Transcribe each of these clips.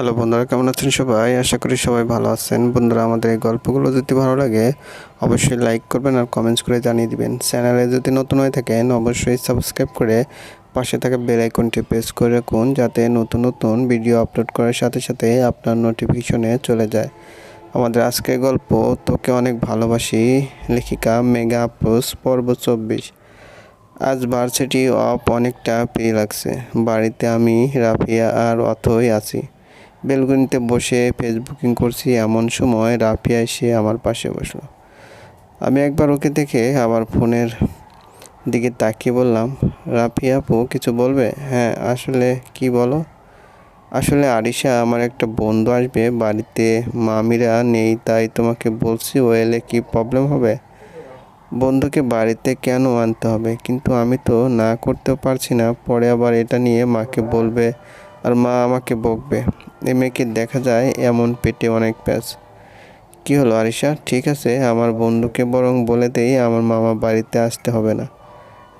Hello বন্ধুরা, কেমন আছেন সবাই? আশা করি সবাই ভালো আছেন। বন্ধুরা, আমাদের এই গল্পগুলো যদি ভালো লাগে, অবশ্যই লাইক করবেন আর কমেন্টস করে জানিয়ে দিবেন। চ্যানেলে যদি নতুন হয়ে থাকেন, অবশ্যই সাবস্ক্রাইব করে পাশে থাকা বেল আইকনটি প্রেস করে রাখুন, যাতে নতুন নতুন ভিডিও আপলোড করার সাথে সাথে আপনার নোটিফিকেশনে চলে যায়। আমাদের আজকের গল্প, তোকে অনেক ভালোবাসি, লেখিকা মেগা আফরোজ, পর্ব চব্বিশ। আজ ভার্সিটি অফ অনেকটা পেয়ে লাগছে। বাড়িতে আমি, রাফিয়া আর অথই আছি। বেলগুনিতে বসে ফেসবুকিং করছি এমন সময় রাফিয়া এসে আমার পাশে বসল। আমি একবার ওকে দেখে আবার ফোনের দিকে তাকিয়ে বললাম, রাফিয়া আপু, কিছু বলবে? হ্যাঁ আসলে কি বলো? আসলে আরিশা, আমার একটা বন্ধু আসবে, বাড়িতে মামিরা নেই, তাই তোমাকে বলছি, ও এলে কি প্রবলেম হবে? বন্ধুকে বাড়িতে কেন আনতে হবে? কিন্তু আমি তো না করতেও পারছি না। পরে আবার এটা নিয়ে মাকে বলবে আর মা আমাকে বকবে। এ মেয়েকে দেখা যায় এমন পেটে অনেক প্যাচ। কী হলো আরিশা? ঠিক আছে, আমার বন্ধুকে বরং বলে দেই আমার মামা বাড়িতে আসতে হবে না।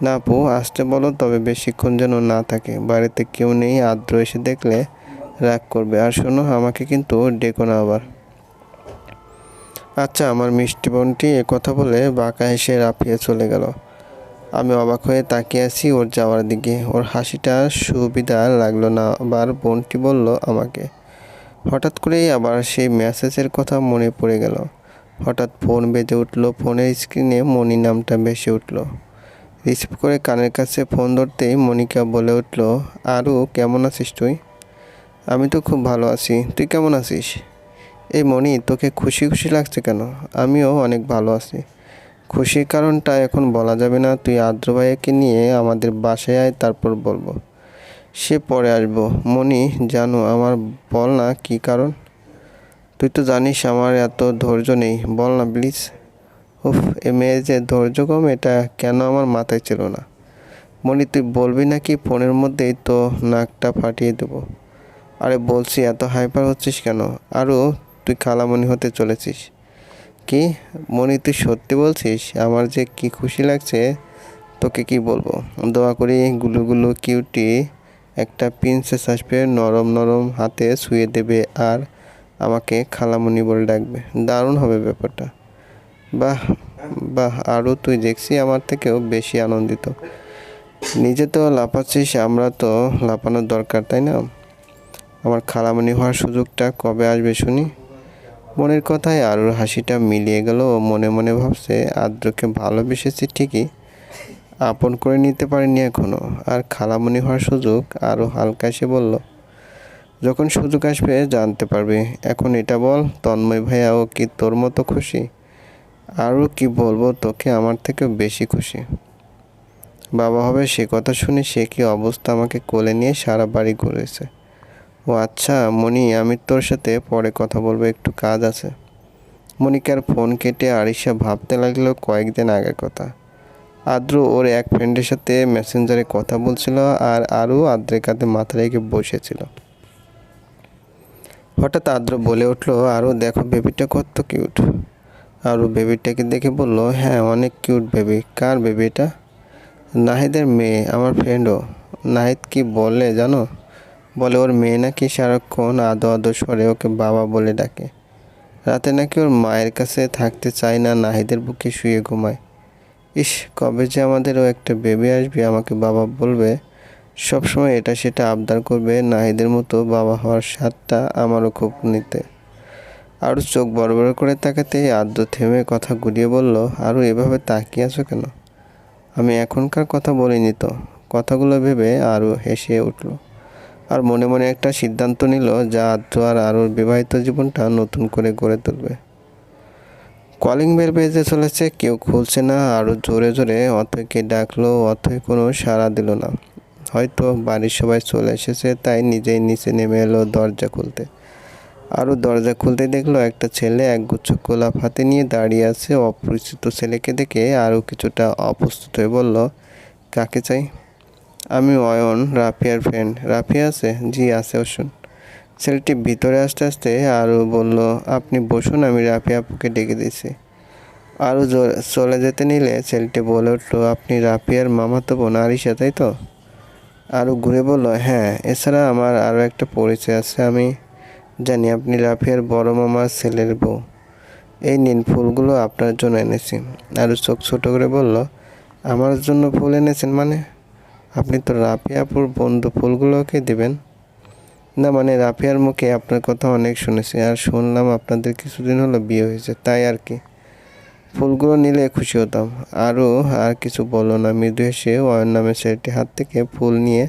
না আপু, আসতে বলো, তবে বেশিক্ষণ যেন না থাকে। বাড়িতে কেউ নেই, আদ্র এসে দেখলে রাগ করবে। আর শোনো, আমাকে কিন্তু ডেকো না আবার। আচ্ছা আমার মিষ্টি বোনটি কথা বলে বাঁকা হেসে রাফিয়ে চলে গেল। আমি অবাক হয়ে তাকিয়ে আছি ওর যাওয়ার দিকে। ওর হাসিটা সুবিধা লাগল না, আবার বোনটি বলল আমাকে। হঠাৎ করেই আবার সেই মেসেজের কথা মনে পড়ে গেল। হঠাৎ ফোন বেজে উঠল, ফোনের স্ক্রিনে মনি নামটা ভেসে উঠল। রিসিভ করে কানের কাছে ফোন ধরতেই মনিকা বলে উঠল আরও কেমন আছিস তুই? আমি তো খুব ভালো আছি। তুই কেমন আছিস? এই মনি তোকে খুশি খুশি লাগছে কেন? আমিও অনেক ভালো আছি। খুশির কারণটা এখন বলা যাবে না। তুই আদ্র ভাইয়াকে নিয়ে আমাদের বাসায় আয়, তারপর বলব। সে পরে আসব। মনি জানো, আমার বল না, কী কারণ? তুই তো জানিস আমার এত ধৈর্য নেই। বল না, প্লিজ। উফ, এ মেয়ে যে ধৈর্য কম, এটা কেন আমার মাথায় ছিল না? মনি তুই বলবি নাকি? ফোনের মধ্যেই তো নাকটা ফাটিয়ে দেবো। আরে বলছি, এত হাইপার হচ্ছিস কেন? আরও তুই খালামণি হতে চলেছিস। কি মনি তুই সত্যি বলছিস? আমার যে কি খুশি লাগছে, তোকে কি বলব? দোয়া করি গুলুগুলু কিউটি একটা প্রিন্সেস আসবে, নরম নরম হাতে শুয়ে দেবে আর আমাকে খালামণি বলে ডাকবে। দারুণ হবে ব্যাপারটা। বাহ বাহ আরও তুই দেখছি আমার থেকেও বেশি আনন্দিত। নিজে তো লাফাচ্ছিস, আমরা তো লাফানোর দরকার, তাই না? আমার খালামণি হওয়ার সুযোগটা কবে আসবে শুনি? মনের কথায় আরুর হাসিটা মিলিয়ে গেল ও মনে মনে ভাবছে, আদ্রকে ভালোবেসেছি ঠিকই, আপন করে নিতে পারিনি এখনও। আর খালামণি হওয়ার সুযোগ আরও হালকা এসে বলল, যখন সুযোগ আসবে জানতে পারবি। এখন এটা বল, তন্ময় ভাইয়া, ও কি তোর মতো খুশি? আরও কি বলব, তোকে আমার থেকে বেশি খুশি। বাবা হবে সে কথা শুনে সে কি অবস্থা আমাকে কোলে নিয়ে সারা বাড়ি ঘুরেছে। ও আচ্ছা মনি আমি তোর সাথে পরে কথা বলব, একটু কাজ আছে। মনিকার ফোন কেটে আরিশা ভাবতে লাগল কয়েকদিন আগের কথা। আদ্র ওর এক ফ্রেন্ডের সাথে মেসেঞ্জারে কথা বলছিল আর আরও আদ্রের কাঁধে মাথা রেখে বসেছিল। হঠাৎ আদ্র বলে উঠল আরও দেখো বেবিটা কত কিউট আরও বেবিটাকে দেখে বলল হ্যাঁ অনেক কিউট বেবি কার বেবি এটা? নাহিদের মেয়ে, আমার ফ্রেন্ডও নাহিদ কি বললে জানো? বলে, ওর মেয়ে নাকি সারাক্ষণ আদো আদো স্বরে ওকে বাবা বলে ডাকে। রাতে নাকি ওর মায়ের কাছে থাকতে চায় না, নাহিদের বুকে শুয়ে ঘুমায়। ইস, কবে যে আমাদেরও একটা বেবি আসবে, আমাকে বাবা বলবে, সবসময় এটা সেটা আবদার করবে, নাহিদের মতো বাবা হওয়ার স্বাদটা আমারও খুব নিতে। আরও চোখ বড় বড় করে তাকাতেই আদ্য থেমে কথা ঘুরিয়ে বলল আরও এভাবে তাকিয়ে আছো কেন? আমি এখনকার কথা বলিনি তো। কথাগুলো ভেবে আরও হেসে উঠল। আর মনে মনে একটা সিদ্ধান্ত নিল যা আদ্র আর আরোর বিবাহিত জীবনটা নতুন করে গড়ে তুলবে। কলিং বেল বেজে চলেছে, কেউ খুলছে না আরও জোরে জোরে অথয়কে ডাকলো অথয় কোনো সাড়া দিল না। হয়তো বাড়ির সবাই চলে এসেছে, তাই নিজেই নিচে নেমে এলো দরজা খুলতে। আরও দরজা খুলতে দেখল একটা ছেলে একগুচ্ছ গোলাপ হাতে নিয়ে দাঁড়িয়ে আছে। অপরিচিত ছেলেকে দেখে আরও কিছুটা অপ্রস্তুত হয়ে বলল, কাকে চাই? আমি অয়ন, রাফিয়ার ফ্রেন্ড রাফিয়া আছে? জি, আছে অশুন ছেলেটি ভিতরে আসতে আসতে আরও বলল, আপনি বসুন, আমি রাফিয়া আপুকে ডেকে দিয়েছি আরও চলে যেতে নিলে ছেলেটি বলে উঠল, আপনি রাফিয়ার মামাতো বোন আরিসা তাই তো? আরও ঘুরে বলল হ্যাঁ এছাড়া আমার আরও একটা পরিচয় আছে, আমি জানি আপনি রাফিয়ার বড় মামার ছেলের বউ। এই নিন, ফুলগুলো আপনার জন্য এনেছি। আরও চোখ ছোটো করে বলল, আমার জন্য ফুল এনেছেন মানে? আপনি তো রাফিয়াপুর বন্ধু ফুলগুলোকে দিবেন। না মানে রাফিয়ার মুখে আপনার কথা অনেক শুনেছি, আর শুনলাম আপনাদের কিছুদিন হলো বিয়ে হয়েছে, তাই আর কি। ফুলগুলো নিলে খুশি হতাম। আরও আর কিছু বলো না, মৃদু এসে অয়ন নামে ছেলেটির হাত থেকে ফুল নিয়ে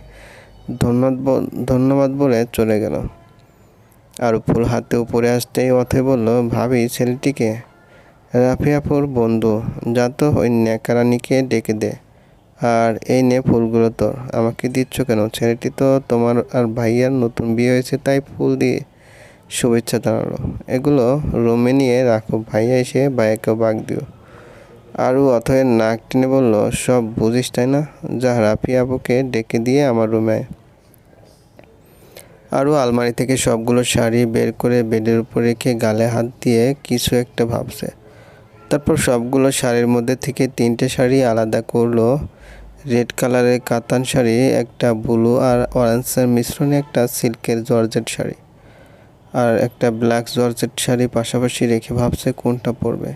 ধন্যবাদ ধন্যবাদ বলে চলে গেল। আর ফুল হাতে উপরে আসতেই অথয় বলল, ভাবি, ছেলেটিকে? রাফিয়াপুর বন্ধু, যা তো ওই ন্যাকারানিকে ডেকে দে। আর এই নে ফুলগুলো তোর আমাকে দিচ্ছ কেন? ছেলেটি তো তোমার আর ভাইয়ার নতুন বিয়ে হয়েছে, তাই ফুল দিয়ে শুভেচ্ছা জানালো। এগুলো রুমে নিয়ে রাখো, ভাইয়া এসে ভাইয়াকেও বাগ দিও। আরও অথয়ের নাক টেনে বলল, সব বুঝিস তাই না? যা রাফি আপুকে ডেকে দিয়ে আমার রুমে। আরও আলমারি থেকে সবগুলো শাড়ি বের করে বেডের উপর রেখে গালে হাত দিয়ে কিছু একটা ভাবছে। তারপর সবগুলো শাড়ির মধ্যে থেকে তিনটে শাড়ি আলাদা করল রেড কালারের কাতান শাড়ি, একটা ব্লু আর অরেঞ্জের মিশ্রণে একটা সিল্কের জর্জেট শাড়ি। আর একটা ব্ল্যাক জর্জেট শাড়ি পাশাপাশি রেখে ভাবছে কোনটা পরবে।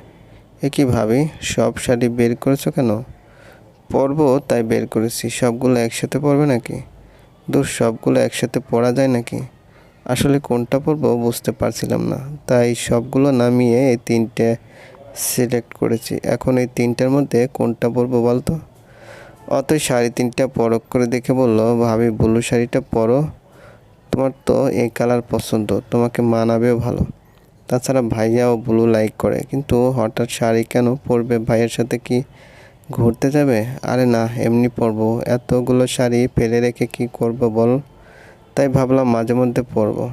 এ কি ভাবি? সব শাড়ি বের করেছ কেন? পরবো, তাই বের করেছি। সবগুলো একসাথে পরবে নাকি? দূর সবগুলো একসাথে পরা যায় নাকি? আসলে কোনটা পরবো বুঝতে পারছিলাম না। তাই সবগুলো নামিয়ে এই তিনটে সিলেক্ট করেছি। এখন এই তিনটার মধ্যে কোনটা পরবো বলতো? অতই শাড়ি তিনটা পরখ করে দেখে বলল, ভাবি, ব্লু শাড়িটা পরো। তোমার তো এই কালার পছন্দ, তোমাকে মানাবেও ভালো। তাছাড়া ভাইয়াও ব্লু লাইক করে, কিন্তু হঠাৎ শাড়ি কেন পরবে? ভাইয়ের সাথে কি ঘুরতে যাবে? আরে না, এমনি পরবো। এতগুলো শাড়ি ফেলে রেখে কি করব বল? তাই ভাবলাম মাঝে মধ্যে পরবো।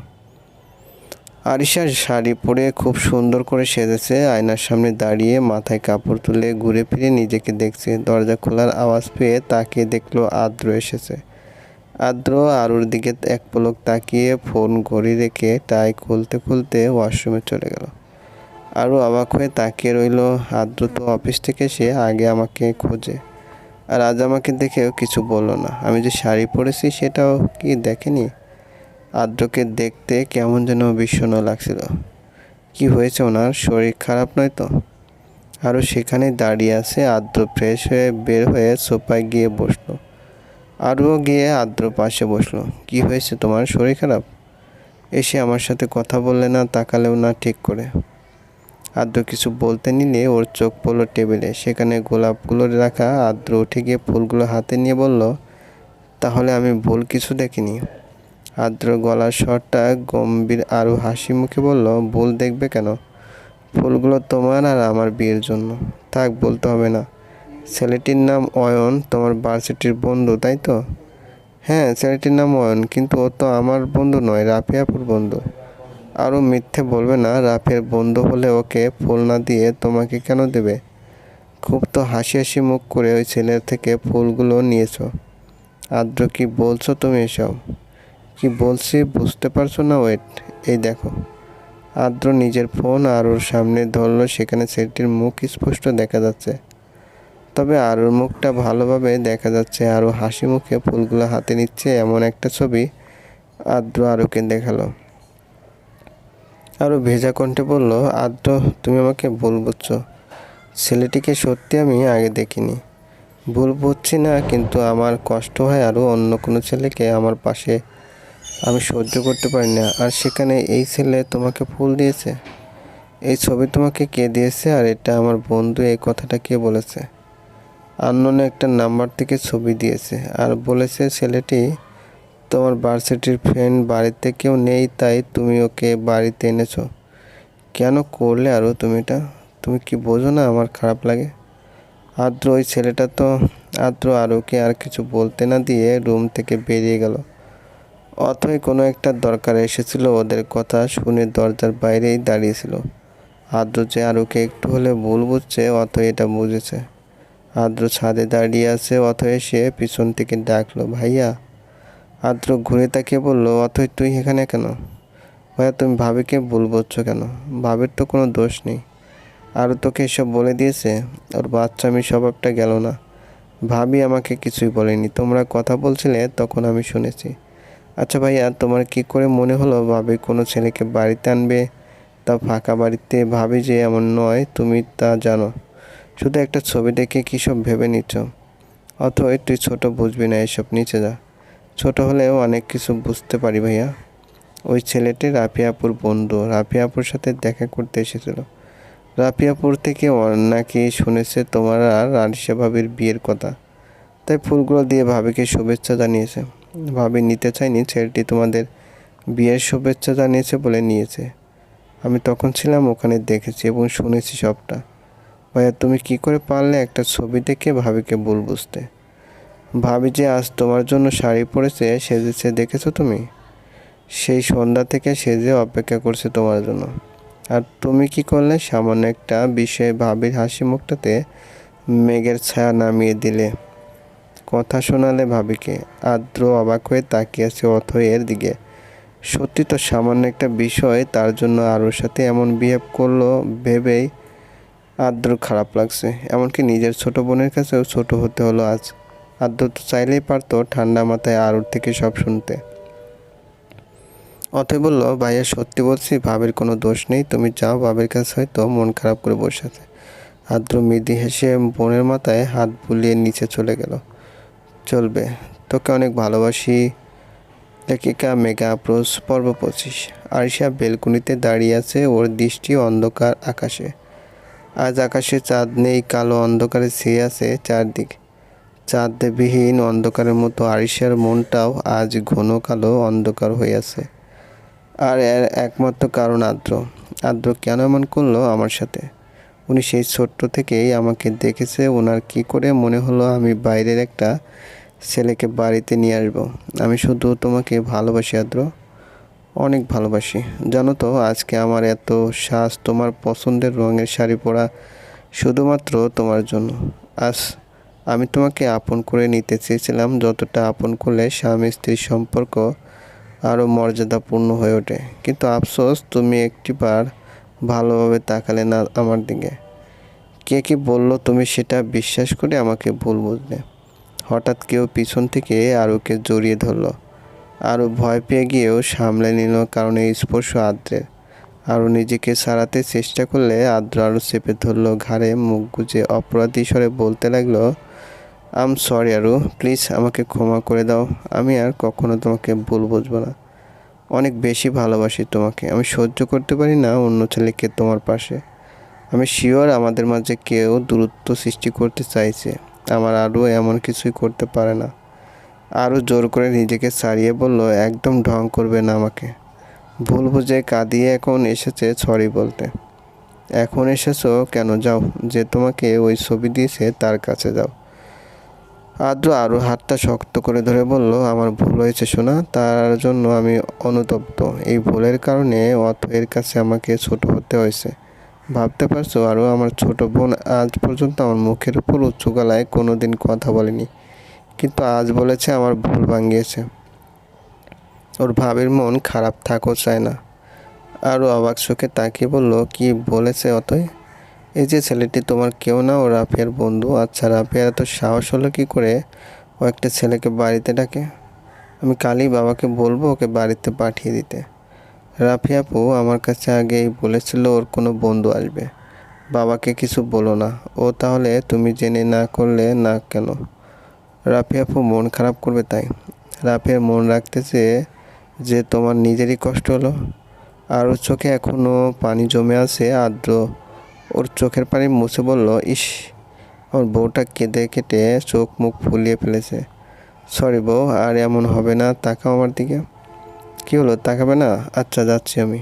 আরিশা শাড়ি পরে খুব সুন্দর করে সেজেছে, আয়নার সামনে দাঁড়িয়ে মাথায় কাপড় তুলে ঘুরে ফিরে নিজেকে দেখছে। দরজা খোলার আওয়াজ পেয়ে তাকিয়ে দেখল আদ্র এসেছে। আদ্র আরুর দিকে এক পলক তাকিয়ে ফোন ঘড়ি রেখে টাই খুলতে খুলতে ওয়াশরুমে চলে গেল। আরও অবাক হয়ে তাকিয়ে রইল, আদ্র তো অফিস থেকে সে আগে আমাকে খোঁজে। আর আজ আমাকে দেখেও কিছু বলল না। আমি যে শাড়ি পরেছি সেটাও কি দেখেনি? আদ্রকে দেখতে কেমন যেন বিষণ্ণ লাগছিল। কি হয়েছে ওনার? শরীর খারাপ নয় তো? আরও সেখানে দাঁড়িয়ে আছে আদ্র ফ্রেশ হয়ে বের হয়ে সোফায় গিয়ে বসল। আরও গিয়ে আদ্র পাশে বসল। কি হয়েছে তোমার? শরীর খারাপ? এসে আমার সাথে কথা বললে না, তাকালেও না ঠিক করে। আদ্র কিছু বলতে নিলে ওর চোখ পড়ল টেবিলে। সেখানে গোলাপগুলো রাখা আদ্র উঠে গিয়ে ফুলগুলো হাতে নিয়ে বলল, তাহলে আমি ভুল কিছু দেখিনি। আদ্র গলার স্বরটা গম্ভীর আরও হাসি মুখে বলল, ভুল দেখবে কেন? ফুলগুলো তোমার আর আমার বিয়ের জন্য। থাক, বলতে হবে না। ছেলেটির নাম অয়ন, তোমার ভার্সিটির বন্ধু, তাই তো? হ্যাঁ ছেলেটির নাম অয়ন, কিন্তু ও তো আমার বন্ধু নয়, রাফিয়াপুর বন্ধু। আরও মিথ্যে বলবে না রাফের বন্ধু হলে ওকে ফুল না দিয়ে তোমাকে কেন দেবে? খুব তো হাসি হাসি মুখ করে ওই ছেলের থেকে ফুলগুলো নিয়েছো। আদ্র কি বলছো তুমি এসব? কি বলছি বুঝতে পারছ না? ওয়েট এই দেখো। আদ্র নিজের ফোন আর ওর সামনে ধরলো, সেখানে ছেলেটির মুখ স্পষ্ট দেখা যাচ্ছে। তবে আরুর মুখটা ভালোভাবে দেখা যাচ্ছে। আরও হাসি মুখে ফুলগুলো হাতে নিচ্ছে এমন একটা ছবি আদ্র আরুকে দেখাল। আরও ভেজা কণ্ঠে বলল, আদ্র, তুমি আমাকে ভুল বুঝছ। ছেলেটিকে সত্যি আমি আগে দেখিনি। ভুল বুঝছি না, কিন্তু আমার কষ্ট হয় আরও অন্য কোনো ছেলেকে আমার পাশে আমি সহ্য করতে পারি না। আর সেখানে এই ছেলে তোমাকে ফুল দিয়েছে? এই ছবি তোমাকে কে দিয়েছে? আর এটা আমার বন্ধু এই কথাটা কে বলেছে? আননোনে একটা নাম্বার থেকে ছবি দিয়েছে আর বলেছে, ছেলেটি তোমার ভার্সিটির ফ্রেন্ড, বাড়িতে কেউ নেই, তাই তুমি ওকে বাড়িতে এনেছো। কেন করলে আরও তুমি এটা? তুমি কি বোঝো না আমার খারাপ লাগে? আদ্র, ওই ছেলেটা তো আদ্র আরোকে আর কিছু বলতে না দিয়ে রুম থেকে বেরিয়ে গেল। অথই কোনো একটা দরকার এসেছিল, ওদের কথা শুনে দরজার বাইরেই দাঁড়িয়েছিল। আদ্র যে আরোকে একটু হলে ভুল বুঝছে, অথই এটা বুঝেছে। আদ্র ছাদে দাঁড়িয়ে আছে, অথই এসে পিছন থেকে ডাকলো, ভাইয়া। আদ্র ঘুরে তাকিয়ে বলল, অথই তুই এখানে কেন? ভাইয়া, তুমি ভাবিকে ভুল বুঝছ কেন? ভাবির তো কোনো দোষ নেই। আরও তোকে এসব বলে দিয়েছে, ওর বাচ্চামি স্বভাবটা গেল না। ভাবি আমাকে কিছুই বলেনি, তোমরা কথা বলছিলে তখন আমি শুনেছি। আচ্ছা ভাইয়া, তোমার কি করে মনে হলো ভাবে কোনো ছেলেকে বাড়িতে আনবে? তা ফাঁকা বাড়িতে ভাবি যে এমন নয়, তুমি তা জানো। শুধু একটা ছবি দেখে কী সব ভেবে নিচ্ছ? অথই তুই ছোট বুঝবি না এসব নিচে যা। ছোট হলেও অনেক কিছু বুঝতে পারি ভাইয়া। ওই ছেলেটি রাফিয়াপুর বন্ধু। রাফিয়াপুর সাথে দেখা করতে এসেছিল। রাফিয়াপুর থেকে নাকি শুনেছে তোমার আর রানিসা ভাবির বিয়ের কথা? তাই ফুলগুলো দিয়ে ভাবিকে শুভেচ্ছা জানিয়েছে। ভাবি নিতে চাইনি, ছেলেটি তোমাদের বিয়ের শুভেচ্ছা জানিয়েছে বলে নিয়েছে। আমি তখন ছিলাম ওখানে দেখেছি এবং শুনেছি সবটা। ভাইয়া, তুমি কি করে পারলে একটা ছবি দেখে ভাবিকে ভুল বুঝতে? ভাবি যে আজ তোমার জন্য শাড়ি পরেছে সেজেছে দেখেছ তুমি? সেই সন্ধ্যা থেকে সেজে অপেক্ষা করছে তোমার জন্য। আর তুমি কি করলে? সামান্য একটা বিষয়ে ভাবির হাসি মুখটাতে মেঘের ছায়া নামিয়ে দিলে। কথা শোনালে ভাবিকে আদ্র অবাক হয়ে তাকিয়ে আছে অথয়ের দিকে। সত্যি তো সামান্য একটা বিষয়, তার জন্য আরোর সাথে এমন বিহেভ করল ভেবেই আদ্র খারাপ লাগছে। এমনকি নিজের ছোট বোনের কাছেও ছোট হতে হলো আজ। আদ্র তো চাইলেই পারতো ঠান্ডা মাথায় আরুর থেকে সব শুনতে। অথয় বলল, ভাইয়া, সত্যি বলছি, ভাবের কোনো দোষ নেই। তুমি যাও, ভাবের কাছে হয়তো মন খারাপ করে বসে আছে। আদ্র মৃদি হেসে বোনের মাথায় হাত বুলিয়ে নিচে চলে গেল। চলবে। তোকে অনেক ভালোবাসি। লেখিকা মেগা আপ্রোচ পর্ব পঁচিশ। আরিশা বেলকুনিতে দাঁড়িয়ে আছে ওর দৃষ্টি অন্ধকার আকাশে। আজ আকাশে চাঁদ নেই, কালো অন্ধকারে ছেয়ে আছে চারদিক। চাঁদবিহীন অন্ধকারের মতো আরিশার মনটাও আজ ঘন কালো অন্ধকার হয়ে আছে। আর এর একমাত্র কারণ আদ্র আদ্র কেন এমন করল আমার সাথে? উনি সেই ছোট্ট থেকেই আমাকে দেখেছে। ওনার কি করে মনে হলো আমি বাইরের একটা ছেলেকে বাড়িতে নিয়ে আসব। আমি শুধু তোমাকে ভালোবাসি, আদ্র। অনেক ভালোবাসি। জানো তো, আজকে আমার এত শ্বাস তোমার পছন্দের রঙের শাড়ি পরা শুধুমাত্র তোমার জন্য। আজ আমি তোমাকে আপন করে নিতে চেয়েছিলাম, যতটা আপন করলে স্বামী স্ত্রীর সম্পর্ক আরও মর্যাদাপূর্ণ হয়ে ওঠে। কিন্তু আফসোস, তুমি একটিবার ভালোভাবে তাকালে না আমার দিকে। কে কি বলল তুমি সেটা বিশ্বাস করে আমাকে ভুল বুঝলে। হঠাৎ কেউ পিছন থেকে আরুকে জড়িয়ে ধরলো। আরও ভয় পেয়ে গিয়েও সামলে নিল কারণ এই স্পর্শ আদ্রের আরও নিজেকে সারাতে চেষ্টা করলে আদ্র আরও চেপে ধরলো ঘাড়ে মুখ গুজে অপরাধী স্বরে বলতে লাগল আম সরি আরু। প্লিজ আমাকে ক্ষমা করে দাও। আমি আর কখনো তোমাকে ভুল বুঝব না। অনেক বেশি ভালোবাসি তোমাকে। আমি সহ্য করতে পারি না অন্য ছেলেকে তোমার পাশে। আমি শিওর আমাদের মাঝে কেউ দূরত্ব সৃষ্টি করতে চাইছে। আমার আরও এমন কিছুই করতে পারে না। আরও জোর করে নিজেকে ছাড়িয়ে বলল, একদম ঢং করবে না আমাকে। ভুল বুঝে কাঁদিয়ে এখন এসেছে সরি বলতে। এখন এসেছ কেন? যাও, যে তোমাকে ওই ছবি দিয়েছে তার কাছে যাও। আদ্র আরও হাতটা শক্ত করে ধরে বলল, আমার ভুল হয়েছে শোনা তার জন্য আমি অনুতপ্ত। এই ভুলের কারণে অথয়ের কাছে আমাকে ছোট হতে হয়েছে। ভাবতে পারছ আরও আমার ছোট বোন আজ পর্যন্ত আমার মুখের উপর উঁচু গলায় কোনো দিন কথা বলেনি, কিন্তু আজ বলেছে আমার ভুল ভাঙিয়েছে। ওর ভাবের মন খারাপ থাকও চায় না। আরও অবাক চোখে তাকিয়ে বলল, কি বলেছে অতই এই যে ছেলেটি তোমার কেউ না, ও রাফিয়ার বন্ধু। আচ্ছা রাফিয়ার এত সাহস হলো কী করে? ও একটা ছেলেকে বাড়িতে ডাকে। আমি কালই বাবাকে বলব ওকে বাড়িতে পাঠিয়ে দিতে। রাফি আপু, আমার কাছে আগেই বলেছিল ওর কোনো বন্ধু আসবে। বাবাকে কিছু বলো না। ও তাহলে তুমি জেনে না করলে না কেন? রাফি আপু, মন খারাপ করবে তাই। রাফিয়ার মন রাখতেছে যে তোমার নিজেরই কষ্ট হলো। আর ওর চোখে এখনও পানি জমে আছে আদ্র ওর চোখের পানি মুছে বলল, ইস, আমার বউটা কেঁদে কেটে চোখ মুখ ফুলিয়ে ফেলেছে। সরি বউ, আর এমন হবে না, তাকাও আমার দিকে। কী হলো, তাকাবে না? আচ্ছা যাচ্ছি আমি।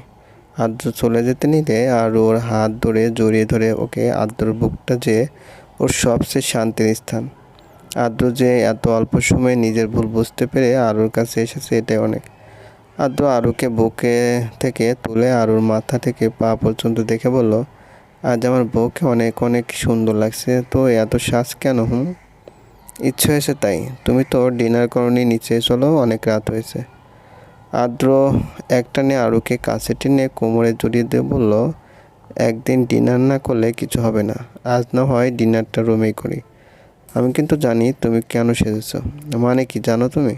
আদ্র চলে যেতে নিলে আর ওর হাত ধরে জড়িয়ে ধরে ওকে আদ্রর বুকটা যে ওর সবচেয়ে শান্তির স্থান। আদ্র যে এত অল্প সময়ে নিজের ভুল বুঝতে পেরে আরুর কাছে এসেছে এটাই অনেক। আদ্র আরুকে বুকে থেকে তুলে আরুর মাথা থেকে পা পর্যন্ত দেখে বলল আজ আমার বউকে অনেক অনেক সুন্দর লাগছে। তো এত শ্বাস কেন, হুম? ইচ্ছে হয়েছে তাই। তুমি তো ডিনার করনি, নিচে চলো, অনেক রাত হয়েছে। আদ্র একটানে আরুকে কাছে টেনে কোমরে জড়িয়ে দিয়ে বলল, একদিন ডিনার না করলে কিছু হবে না। আজ না হয় ডিনারটা রুমেই করি। আমি কিন্তু জানি তুমি কেন সেজেছ। মানে কি জানো তুমি?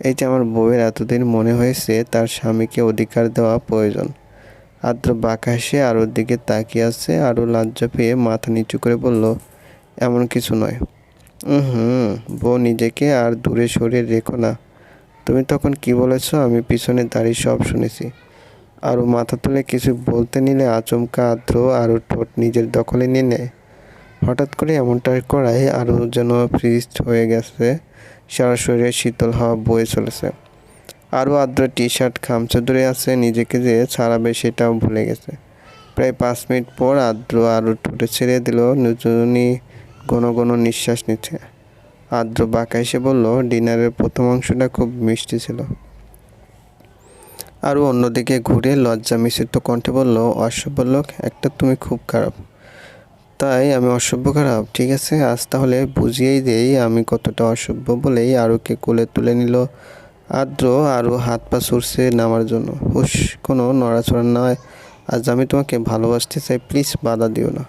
এই যে আমার বউয়ের এতদিন মনে হয়েছে তার স্বামীকে অধিকার দেওয়া প্রয়োজন। আদ্র বাঁকা হেসে আরোর দিকে তাকিয়ে আছে আরও লজ্জা পেয়ে মাথা নিচু করে বলল, এমন কিছু নয়। হুম বউ নিজেকে আর দূরে সরিয়ে রেখো না। তুমি তখন কি বলেছ? আমি পিছনে দাঁড়িয়ে সব শুনেছি। আরও মাথা তুলে কিছু বলতে নিলে আচমকা আদ্র আরও ঠোঁট নিজের দখলে নিয়ে নেয়। হঠাৎ করে এমনটা করায় আরও যেন ফ্রিজ হয়ে গেছে, সারা শরীরে শীতল হওয়া বয়ে চলেছে। আরও আদ্র টি শার্ট খামচে ধরে আছে, নিজেকে যে ছাড়াবে সেটাও ভুলে গেছে। প্রায় পাঁচ মিনিট পর আদ্র আরও ঠোঁটে ছেড়ে দিল নজনী ঘন ঘন নিঃশ্বাস নিচ্ছে। আদ্র বাঁকা এসে বলল, ডিনারের প্রথম অংশটা খুব মিষ্টি ছিল। আরও অন্যদিকে ঘুরে লজ্জা মিশ্রিত কণ্ঠে বলল, অসভ্য লোক, একটা তুমি খুব খারাপ। তাই আমি অসভ্য খারাপ, ঠিক আছে? আজ তাহলে বুঝিয়েই দেই আমি কতটা অসভ্য বলেই আরুকে কোলে তুলে নিল আদ্র আরও হাত পা সরষে নামার জন্য। হুস কোনো নড়াচড়া নয়। আজ আমি তোমাকে ভালোবাসতে চাই, প্লিজ বাধা দিও না।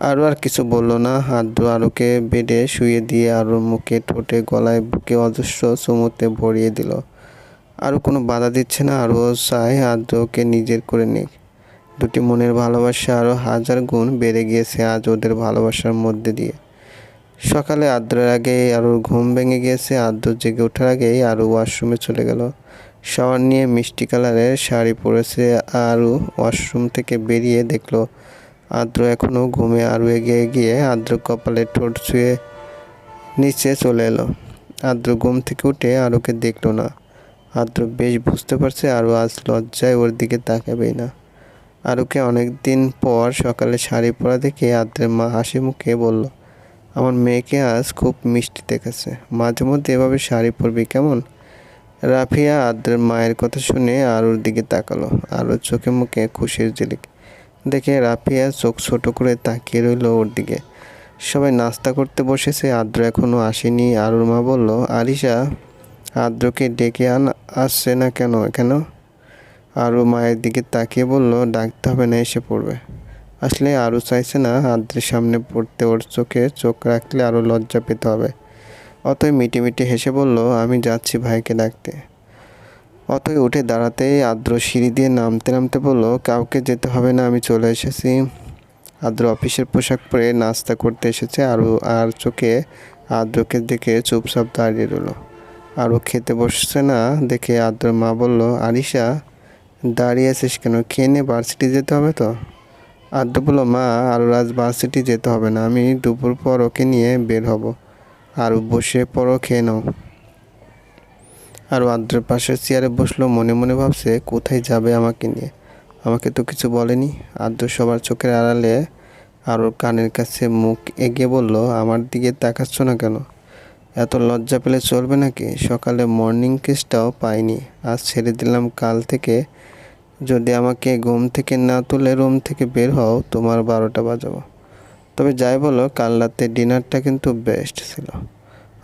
আরও আর কিছু বলল না। আদ্র আরুকে বেডে শুয়ে দিয়ে আরুর মুখে ঠোঁটে গলায় বুকে অজস্র চুমুতে ভরিয়ে দিল। আরও কোনো বাধা দিচ্ছে না। আরও চায় আদ্রকে নিজের করে নিক। দুটি মনের ভালোবাসা আরও হাজার গুণ বেড়ে গিয়েছে আজ ওদের ভালোবাসার মধ্যে দিয়ে। সকালে আদ্রের আগে আরুর ঘুম ভেঙে গিয়েছে, আদ্র জেগে ওঠার আগেই আরও ওয়াশরুমে চলে গেল। শাওয়ার নিয়ে মিষ্টি কালারের শাড়ি পরেছে আরও ওয়াশরুম থেকে বেরিয়ে দেখল আদ্র এখনও ঘুমে। আরও এগিয়ে গিয়ে আদ্র কপালে ঠোঁট ছুঁয়ে নিচে চলে এলো। আদ্র ঘুম থেকে উঠে আরুকে দেখল না। আদ্র বেশ বুঝতে পারছে আরও আজ লজ্জায় ওর দিকে তাকাবেই না। আরুকে অনেক দিন পর সকালে শাড়ি পরা দেখে আদ্রের মা হাসি মুখে বলল আমার মেয়েকে আজ খুব মিষ্টি দেখেছে। মাঝে মধ্যে এভাবে শাড়ি পরবি কেমন? রাফিয়া আদ্রের মায়ের কথা শুনে আরুর দিকে তাকালো। আরুর চোখে মুখে খুশির ঝিলিক। দেখে রাফিয়া চোখ ছোট করে তাকিয়ে রইল ওর দিকে। সবাই নাস্তা করতে বসেছে, আদ্র এখনও আসেনি। আরুর মা বলল, আরিশা, আদ্রকে ডেকে আন, আসছে না কেন কেন আরও মায়ের দিকে তাকিয়ে বলল, ডাকতে হবে না, এসে পড়বে। আসলে আরও চাইছে না আদ্রের সামনে পড়তে ওর চোখে চোখ রাখলে আরও লজ্জা পেতে হবে। অতই মিটি মিটি হেসে বলল, আমি যাচ্ছি ভাইকে ডাকতে। অতই উঠে দাঁড়াতেই আদ্র সিঁড়ি দিয়ে নামতে নামতে বলল, কাউকে যেতে হবে না, আমি চলে এসেছি। আদ্র অফিসের পোশাক পরে নাস্তা করতে এসেছে আরও আর চোখে আদ্রকে দেখে চুপচাপ দাঁড়িয়ে রইল। আরও খেতে বসছে না দেখে আদ্র মা বলল, আরিশা, দাঁড়িয়ে আছিস কেন? খেয়ে নে ভার্সিটি যেতে হবে তো? আদ্র বলল মা আরও আজ ভার্সিটি যেতে হবে না। আমি দুপুর পর ওকে নিয়ে বের হব। আর বসে পরও খেয়ে নাও। আর আদ্রের পাশের চেয়ারে বসল, মনে মনে ভাবছে, কোথায় যাবে আমাকে নিয়ে? আমাকে তো কিছু বলেনি। আদ্র সবার চোখের আড়ালে আর ওর কানের কাছে মুখ এগিয়ে বলল, আমার দিকে তাকাচ্ছ না কেন? এত লজ্জা পেলে চলবে নাকি? সকালে মর্নিং কিসটাও পাইনি। আজ ছেড়ে দিলাম কাল থেকে যদি আমাকে ঘুম থেকে না তুলে রুম থেকে বের হও, তোমার বারোটা বাজাবো। তবে যাই বলো, কাল রাতে ডিনারটা কিন্তু বেস্ট ছিল।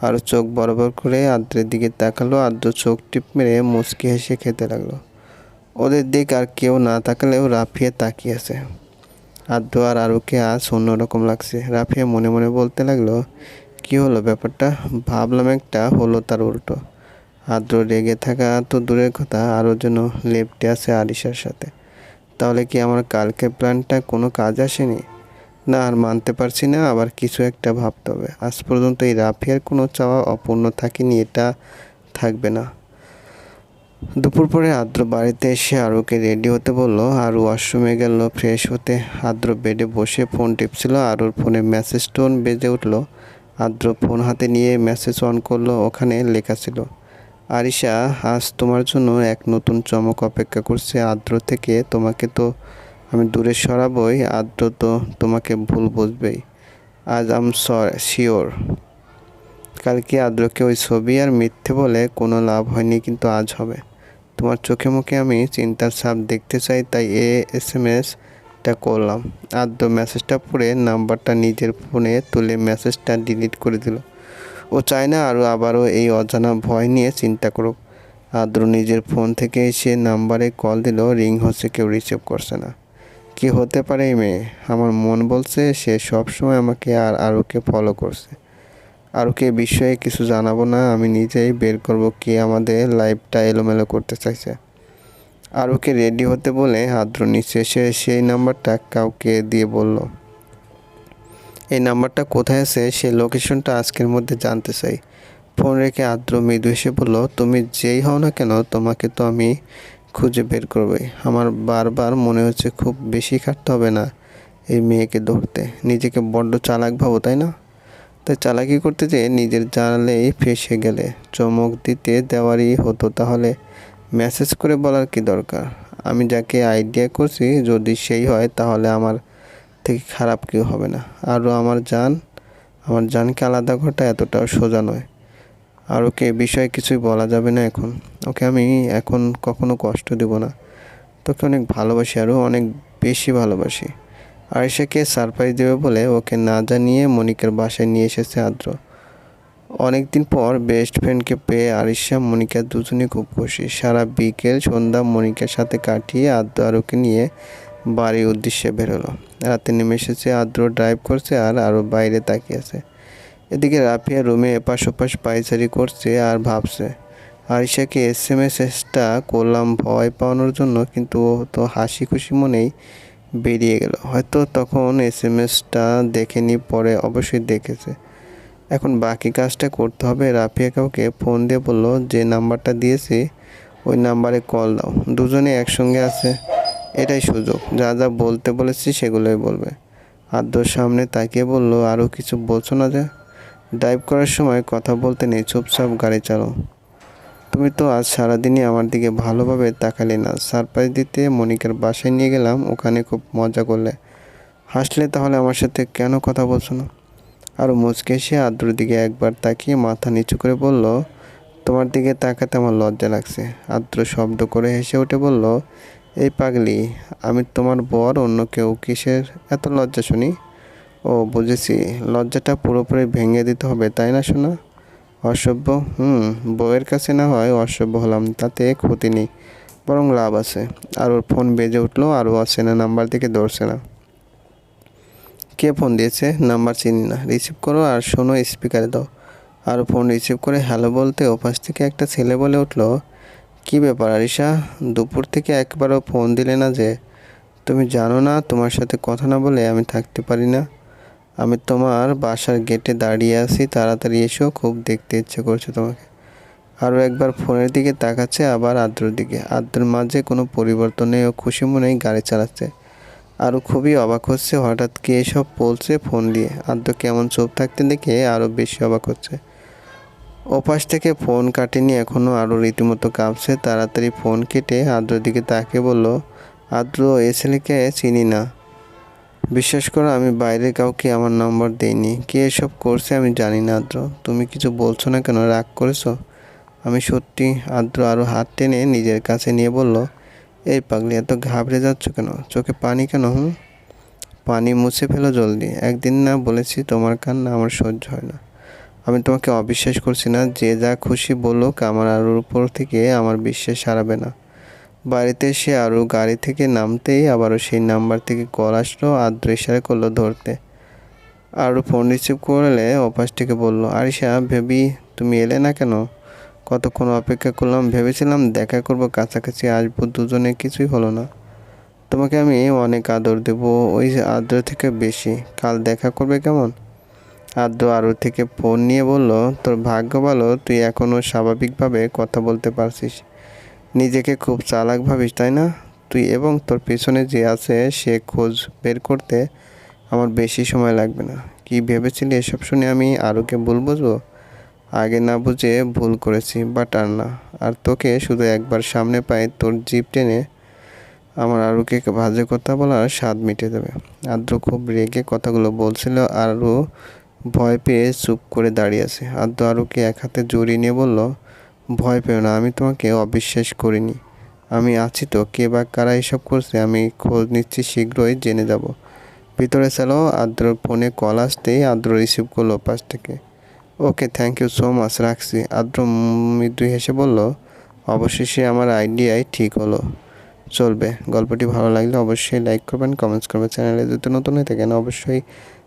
আর চোখ বরাবর করে আদ্রের দিকে তাকালো, আদ্র চোখ টিপ মেরে মুচকি হেসে খেতে লাগল। ওদের দিক আর কেউ না তাকালেও রাফিয়া তাকিয়েছে আদ্র আর আরুকে আজ অন্যরকম লাগছে। রাফিয়া মনে মনে বলতে লাগল, কি হলো ব্যাপারটা? ভাবলাম একটা, হলো তার উল্টো। আদ্র রেগে থাকা তো দূরের কথা, আরও যেন লেপটে আছে আরিশার সাথে। তাহলে কি আমার কালকে প্ল্যানটা কোনো কাজ আসেনি? না, আর মানতে পারছি না, আবার কিছু একটা ভাবতে হবে। আজ পর্যন্ত এই রাফিয়ার কোনো চাওয়া অপূর্ণ থাকেনি, এটা থাকবে না। দুপুর পরে আদ্র বাড়িতে এসে আরুকে রেডি হতে বলল। আর ওয়াশরুমে গেল, ফ্রেশ হতে। আদ্র বেডে বসে ফোন টিপছিল। আরুর ফোনে মেসেজ টোন বেজে উঠল। আদ্র ফোন হাতে নিয়ে মেসেজ অন করল। ওখানে লেখা ছিল আরিশা, আজ তোমার জন্য এক নতুন চমক অপেক্ষা করছে আদ্র থেকে। তোমাকে তো আমি দূরে সরাবই আদ্র তো তোমাকে ভুল বুঝবেই। আজ আম শিওর। কালকে আদ্রকে ওই ছবি আর মিথ্যে বলে কোনো লাভ হয়নি, কিন্তু আজ হবে। তোমার চোখে মুখে আমি চিন্তার ছাপ দেখতে চাই, তাই এ এস এম এসটা করলাম। আদ্র মেসেজটা পড়ে নাম্বারটা নিজের ফোনে তুলে মেসেজটা ডিলিট করে দিল। ও চায় না আরও আবারও এই অজানা ভয় নিয়ে চিন্তা করুক। আদ্র নিজের ফোন থেকে সে নাম্বারে কল দিল, রিং হচ্ছে কেউ রিসিভ করছে না। কি হতে পারে এই মেয়ে? আমার মন বলছে সে সবসময় আমাকে আর আরুকে ফলো করছে। আরুকে বিষয়ে কিছু জানাব না, আমি নিজেই বের করব কে আমাদের লাইফটা এলোমেলো করতে চাইছে। আরুকে রেডি হতে বলে আদ্র নিচে এসে সেই নাম্বারটা কাউকে দিয়ে বলল এই নাম্বারটা কোথায় আছে সেই লোকেশনটা আজকের মধ্যে জানতে চাই। ফোন রেখে আদ্র মৃদু এসে বলল, তুমি যেই হও না কেন, তোমাকে তো আমি খুঁজে বের করবই। আমার বারবার মনে হচ্ছে খুব বেশি খাটতে হবে না এই মেয়েকে ধরতে। নিজেকে বড্ড চালাক ভাবো, তাই না? তাই চালাকি করতে যেয়ে নিজের জানালেই ফেসে গেলে। চমক দিতে দেওয়ারই হতো তাহলে মেসেজ করে বলার কি দরকার? আমি যাকে আইডিয়া করছি, যদি সেই হয়, তাহলে আমার থেকে খারাপ কেউ হবে না। আরও আমার জান, আমার জানকে আলাদা করাটা এতটাও সোজা নয়। আর ওকে বিষয়ে কিছুই বলা যাবে না এখন। ওকে আমি এখন কখনো কষ্ট দেব না। তোকে অনেক ভালোবাসি আরও, অনেক বেশি ভালোবাসি। আরিশাকে সারপ্রাইজ দেবে বলে ওকে না জানিয়ে মনিকার বাসায় নিয়ে এসেছে আদ্র। অনেকদিন পর বেস্ট ফ্রেন্ডকে পেয়ে আরিশা মনিকা দুজনেই খুব খুশি। সারা বিকেল সন্ধ্যা মনিকার সাথে কাটিয়ে আদ্র আরোকে নিয়ে বাড়ির উদ্দেশ্যে বেরোলো রাতে নেমে এসেছে, আদ্র ড্রাইভ করছে আর আরও বাইরে তাকিয়ে আছে। এদিকে রাফিয়া রুমে এপাশ ওপাশ পাইচারি করছে আর ভাবছে, আরিশাকে এস এম এসটা করলাম ভয় পাওয়ানোর জন্য, কিন্তু ও তো হাসি খুশি মনেই বেরিয়ে গেল। হয়তো তখন এস এম এসটা দেখেনি, পরে অবশ্যই দেখেছে। এখন বাকি কাজটা করতে হবে। রাফিয়া কাউকে ফোন দিয়ে বলল, যে নাম্বারটা দিয়েছি, ওই নাম্বারে কল দাও। দুজনে একসঙ্গে আছে। এটাই সুযোগ। যা যা বলতে বলেছি সেগুলোই বলবে। আদ্যর সামনে তাকিয়ে বলল আরও কিছু বলছো না যে? ড্রাইভ করার সময় কথা বলতে নেই, চুপচাপ গাড়ি চালাও তুমি তো আজ সারাদিনই আমার দিকে ভালোভাবে তাকালে না। সারপ্রাইজ দিতে মনিকার বাসায় নিয়ে গেলাম, ওখানে খুব মজা করলে। হাসলে তাহলে আমার সাথে কেন কথা বলছো না? আরও মুচকে এসে আদ্রর দিকে একবার তাকিয়ে মাথা নিচু করে বলল, তোমার দিকে তাকাতে আমার লজ্জা লাগছে। আদ্র শব্দ করে হেসে উঠে বলল এই পাগলি, আমি তোমার বর, অন্য কেউ কিসের? এত লজ্জা শুনি। ও, বুঝেছি। লজ্জাটা পুরোপুরি ভেঙে দিতে হবে, তাই না শোনা অসভ্য। হুম, বউয়ের কাছে না হয় অসভ্য হলাম, তাতে ক্ষতি নেই, বরং লাভ আছে। আর ওর ফোন বেজে উঠল, আর আরও না, নাম্বার থেকে ধরছে না। কে ফোন দিয়েছে? নাম্বার চিনি না। রিসিভ করো আর শোনো, স্পিকারে দাও। আর ফোন রিসিভ করে হ্যালো বলতে ওপাশ থেকে একটা ছেলে বলে উঠল কি ব্যাপার আরিশা? দুপুর থেকে একবারও ফোন দিলে না যে? তুমি জানো না তোমার সাথে কথা না বলে আমি থাকতে পারি না। আমি তোমার বাসার গেটে দাঁড়িয়ে আছি, তাড়াতাড়ি এসো, খুব দেখতে ইচ্ছে করছে তোমাকে। আরও একবার ফোনের দিকে তাকাচ্ছে, আবার আদ্রর দিকে। আদ্রর মাঝে কোনো পরিবর্তন ও খুশি মনেই গাড়ি চালাচ্ছে। আরও খুবই অবাক হচ্ছে, হঠাৎ কি এসব বলছে ফোন দিয়ে? আদ্র কেমন চোখ থাকতে দেখে আরও বেশি অবাক হচ্ছে। ওপাশ থেকে ফোন কাটেনি এখনও আরও রীতিমতো কাঁপছে। তাড়াতাড়ি ফোন কেটে আদ্রর দিকে তাকে বলল, আদ্র, এ ছেলেকে চিনি না। বিশ্বাস করো, আমি বাইরে কাউকে আমার নম্বর দেইনি। কে এসব করছে আমি জানি না, আদ্র। তুমি কিছু বলছো না কেন? রাগ করেছ? আমি সত্যি আদ্র আরও হাত টেনে নিজের কাছে নিয়ে বলল, এই পাগলি, এত ঘাবড়ে যাচ্ছ কেন? চোখে পানি কেন, হুম? পানি মুছে ফেলো জলদি। একদিন না বলেছি তোমার কান্না আমার সহ্য হয় না। আমি তোমাকে অবিশ্বাস করছি না, যে যা খুশি বলুক আমার আরুর উপর থেকে আমার বিশ্বাস হারাবে না। বাড়িতে এসে আরও গাড়ি থেকে নামতেই আবারও সেই নাম্বার থেকে কল আসলো আদ্র ইশারা করল ধরতে। আরও ফোন রিসিভ করলে অপাস থেকে বলল, আরিশা, ভেবি, তুমি এলে না কেন? কতক্ষণ অপেক্ষা করলাম, ভেবেছিলাম দেখা করব কাছাকাছি, আসব দুজনে, কিছুই হলো না। তোমাকে আমি অনেক আদর দেব, ওই আদ্র থেকে বেশি। কাল দেখা করবে কেমন? আদ্র আরও থেকে ফোন নিয়ে বলল, তোর ভাগ্য ভালো, তুই এখনও স্বাভাবিকভাবে কথা বলতে পারছিস। নিজেকে খুব চালাক ভাবিস, তাই না? তুই এবং তোর পেছনে যে আছে, সে খোঁজ বের করতে আমার বেশি সময় লাগবে না। কি ভেবেছিলি এসব শুনে আমি আরোকে ভুল বুঝব? আগে না বুঝে ভুল করেছি বাট আর না। আর তোকে শুধু একবার সামনে পাই তোর জিপ টেনে আমার আরুকে ভাজে কথা বলার স্বাদ মিটে দেবে। আদ্র খুব রেগে কথাগুলো বলছিল। আরও ভয় পেয়ে চুপ করে দাঁড়িয়ে আছে। আদ্র আরুকে এক হাতে জড়িয়ে নিয়ে বলল, ভয় পেও না, আমি তোমাকে অবিশ্বাস করিনি। আমি আছি তো, কে বা কারা এসব করছে আমি খোঁজ নিচ্ছি, শীঘ্রই জেনে যাব ভিতরে চলো আদ্রর ফোনে কল আসতেই আদ্র রিসিভ করল পাশ থেকে। Okay thank you so much রাখছি আদ্র মৃদু হেসে বলল, অবশেষে আমার আইডিয়াই ঠিক হলো। চলবে। গল্পটি ভালো লাগলে অবশ্যই লাইক করবেন, কমেন্টস করবেন, চ্যানেলে যদি নতুন হয়ে থাকেন অবশ্যই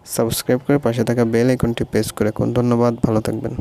সাবস্ক্রাইব করে পাশে থাকা বেল আইকনটি প্রেস করে কোন ধন্যবাদ ভালো থাকবেন।